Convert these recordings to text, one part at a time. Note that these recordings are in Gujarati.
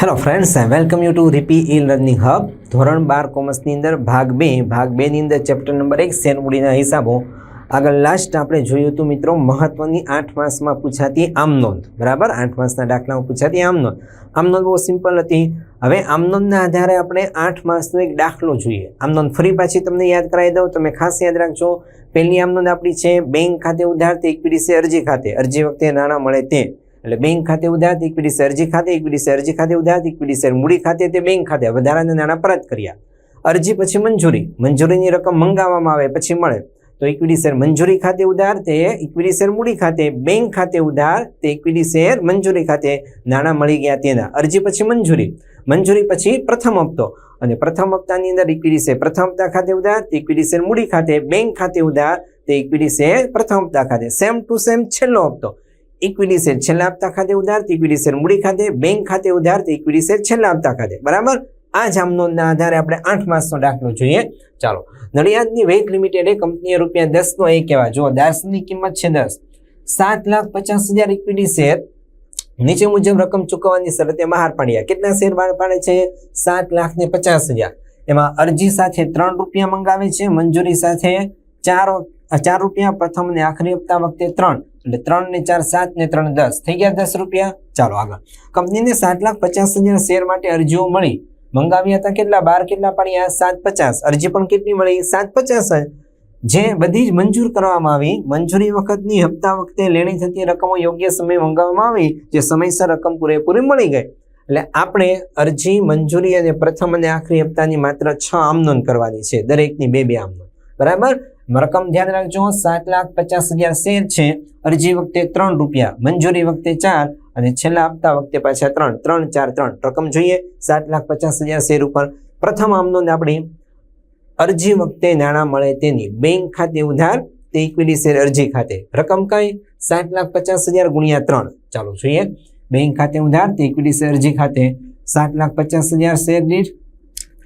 Hello friends welcome you to રીપી E learning hub ધોરણ બાર કોમર્સની અંદર ભાગ બે, ભાગ બેની અંદર ચેપ્ટર નંબર એક શેરમૂડીના હિસાબો. આગળ લાસ્ટ આપણે જોયું હતું મિત્રો, મહત્વની આઠ માસમાં પૂછાતી આમનોંધ બરાબર? આઠ માસના દાખલામાં પૂછાતી આમનોંધ આમનોંધ બહુ સિમ્પલ હતી. હવે આમનોંધના આધારે આપણે આઠ માસનો એક દાખલો જોઈએ. આમનોંધ ફરી પાછી તમને યાદ કરાવી દઉં. તમે ખાસ યાદ રાખજો, પહેલી આમનોંધ આપણી છે, બેંક ખાતે ઉધાર, તે ઇક્વિટી અરજી ખાતે. અરજી વખતે નાણાં મળે તે. એટલે બેંક ખાતે ઉધાર ઇક્વિટી અરજી ખાતે, ઇક્વિટી અરજી ખાતે ઉધાર ઇક્વિટી મૂડી ખાતે તે બેંક ખાતે વધારાના નાણાં પરત કર્યા. અરજી પછી મંજૂરી. મંજૂરીની રકમ મંગાવવામાં આવે, પછી મળે. તો ઇક્વિટી શેર મંજૂરી ખાતે ઉધાર તે ઇક્વિટી શેર મૂડી ખાતે, બેંક ખાતે ઉધાર તે ઇક્વિટી શેર મંજૂરી ખાતે નાણાં મળી ગયા તેના. અરજી પછી મંજૂરી. મંજૂરી પછી પ્રથમ હપ્તો. અને પ્રથમ હપ્તાની અંદર ઇક્વિટી શેર પ્રથમ હપ્તા ખાતે ઉધાર, તે ઇક્વિટી શેર મૂડી ખાતે, બેંક ખાતે ઉધાર, તે ઇક્વિટી શેર પ્રથમ હપ્તા ખાતે. સેમ ટુ સેમ છેલ્લો હપ્તો. ઇક્વિટી શેર છેલ્લા હપ્તા ખાતે ઉધાર તે ઇક્વિટી શેર મૂડી ખાતે બેંક ખાતે ઉધાર તે ઇક્વિટી શેર છેલ્લા હપ્તા ખાતે. બરાબર? આ જ આધારે આપણે આઠ માસનો દાખલો જોઈએ. ચાલો. નડિયાદની વેટ લિમિટેડે કંપનીએ રૂપિયા દસનો એ કહેવા જો દાસની કિંમત છે દસ. સાત લાખ પચાસ હજાર ઇક્વિટી શેર નીચે મુજબ રકમ ચૂકવવાની શરતે બહાર પાડ્યા કેટલા શેર બહાર પાડે છે? સાત લાખ ને પચાસ હજાર. એમાં અરજી સાથે ત્રણ રૂપિયા મંગાવે છે. મંજૂરી સાથે ચાર ચાર રૂપિયા, પ્રથમ ને આખરી હપ્તા વખતે ત્રણ. એટલે ત્રણ ને ચાર, સાત ને ત્રણ, દસ. થઈ ગયા દસ રૂપિયા? ચાલો આગળ. કંપનીને સાત લાખ પચાસ હજાર શેર માટે અરજીઓ મળી. મંગાવ્યા હતા કેટલા? બાર કેટલા પડ્યા? સાત પચાસ. અરજી પણ કેટલી મળી? સાત પચાસ જ. બધી જ મંજૂર કરવામાં આવી. મંજૂરી વખતની હપ્તા વખતે લેણી થતી રકમો યોગ્ય સમયે મંગાવવામાં આવી. જે સમયસર રકમ પૂરેપૂરી મળી ગઈ. એટલે આપણે અરજી મંજૂરી અને પ્રથમ અને આખરી હપ્તાની માત્ર છ આમનોન કરવાની છે. દરેકની બે બે આમનોન. બરાબર? રકમ ધ્યાન રાખજો. સાત લાખ પચાસ હજાર શેર છે. અરજી વખતે ત્રણ રૂપિયા, મંજૂરી વખતે ચાર અને છેલ્લા આપતા વખતે પાછા ત્રણ ત્રણ, ચાર, ત્રણ. રકમ જોઈએ. સાત લાખ પચાસ હજાર શેર ઉપર પ્રથમ આમનો આપણી. અરજી વખતે નાણાં મળે તેની. બેંક ખાતે ઉધાર તે ઇક્વિટી શેર અરજી ખાતે. રકમ કઈ? સાત લાખ પચાસ હજાર ગુણ્યા ત્રણ. ચાલો જોઈએ. બેંક ખાતે ઉધાર તે ઇક્વિટી શેર અરજી ખાતે. સાત લાખ પચાસ હજાર શેર દીઠ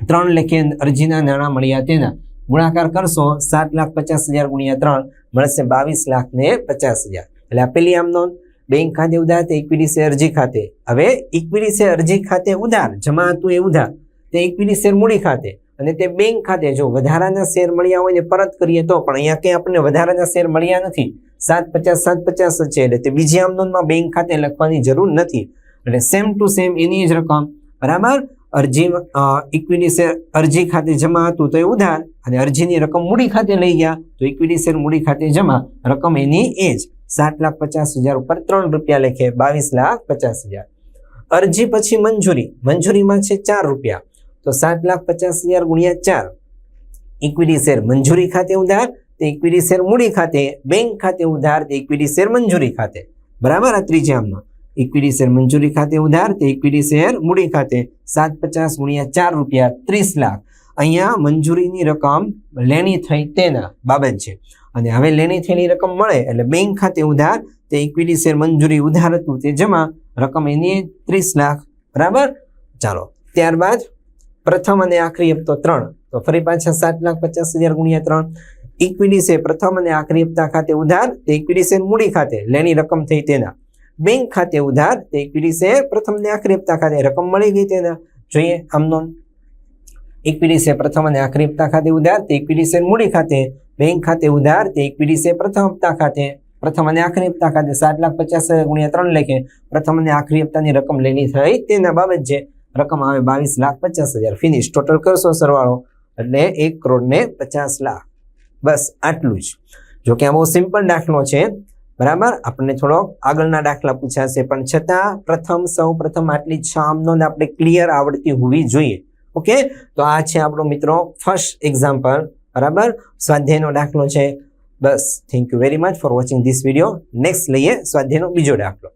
ત્રણ લેખે અરજીના નાણાં મળ્યા તેના. ગુણાકાર કરશો, સાત લાખ પચાસ હજાર ગુણ્યા ત્રણ મળશે બાવીસ લાખ ને પચાસ હજાર. એટલે આપેલી આમ નોંધ, બેંક ખાતે ઉધાર તે ઇક્વિટી શેર અરજી ખાતે. હવે ઇક્વિટી શેર અરજી ખાતે ઉધાર, જમા હતું એ ઉધાર. તે ઇક્વિટી શેર મૂડી ખાતે. અને તે બેંક ખાતે જો વધારાના શેર મળ્યા હોય ને પરત કરીએ તો પણ અહીંયા ક્યાંય આપણને વધારાના શેર મળ્યા નથી. સાત પચાસ સાત પચાસ જ છે. એટલે તે બીજી આમ નોંધમાં બેંક ખાતે લખવાની જરૂર નથી. એટલે સેમ ટુ સેમ એની જ રકમ. બરાબર? અરજી ઇક્વિટી શેર અરજી ખાતે જમા હતું તો એ ઉધાર અને અરજીની રકમ મૂડી ખાતે લઈ ગયા. તો ઇક્વિટી શેર મૂડી ખાતે જમા, રકમ એની એ જ, સાત લાખ પચાસ હજાર ઉપર ત્રણ રૂપિયા લેખે, બાવીસ લાખ પચાસ હજાર. અરજી પછી મંજૂરી, મંજૂરીમાં છે ચાર રૂપિયા. તો સાત લાખ પચાસ હજાર ગુણ્યા ચાર ઇક્વિટી શેર મંજૂરી ખાતે ઉધાર, તે ઇક્વિટી શેર મૂડી ખાતે, બેંક ખાતે ઉધાર, તે ઇક્વિટી શેર મંજૂરી ખાતે. બરાબર આ ત્રીજામાં ઇક્વિટી શેર મંજૂરી ખાતે ઉધાર તે ઇક્વિટી શેર મૂડી ખાતે સાત પચાસ ગુણ્યા ચાર રૂપિયા ત્રીસ લાખ. અહીંયા મંજૂરીની રકમ લેણી થઈ તેના બાબત છે. અને હવે લેણી થયેલી રકમ મળે એટલે બેંક ખાતે ઉધાર તે ઇક્વિટી શેર મંજૂરી ઉધાર હતું તે જમા રકમ એની ત્રીસ લાખ. બરાબર? ચાલો. ત્યારબાદ પ્રથમ અને આખરી હપ્તો ત્રણ. તો ફરી પાછા સાત લાખ પચાસ હજાર ગુણ્યા ત્રણ. ઇક્વિટી શેર પ્રથમ અને આખરી હપ્તા ખાતે ઉધાર તે ઇક્વિટી શેર મૂડી ખાતે લેણી રકમ થઈ તેના બેંક ખાતે ઉધાર તે ઇક્વિટી શેર પ્રથમ ને આખરી હપ્તા ખાતે રકમ મળી ગઈ તેના. જોઈએ આમ નોંધ ઇક્વિટી શેર પ્રથમ અને આખરી હપ્તા ખાતે ઉધાર તે ઇક્વિટી શેર મૂડી ખાતે. બેંક ખાતે ઉધાર તે ઇક્વિટી શેર પ્રથમ હપ્તા ખાતે. પ્રથમ અને આખરી હપ્તા ખાતે સાત લાખ પચાસ હજાર ગુણ્યા ત્રણ લેખે પ્રથમ અને આખરી હપ્તાની રકમ લેની થઈ તેના બાબત છે રકમ આવે બાવીસ લાખ પચાસ હજાર ફિનિશ ટોટલ કરશો સરવાળો એટલે એક કરોડ ને પચાસ લાખ. બસ આટલું જ. જોકે આ બહુ સિમ્પલ દાખલો છે. બરાબર? આપણને થોડો આગળના દાખલા પૂછાશે પણ છતાં પ્રથમ, સૌ પ્રથમ આટલી છ આમનોંધ આપણે ક્લિયર આવડતી હોવી જોઈએ. ઓકે તો આ છે આપણો મિત્રો ફર્સ્ટ એક્ઝામ્પલ બરાબર? સ્વાધ્યાયનો દાખલો છે. બસ. Thank you very much for watching this video next લઈએ સ્વાધ્યાયનો બીજો દાખલો.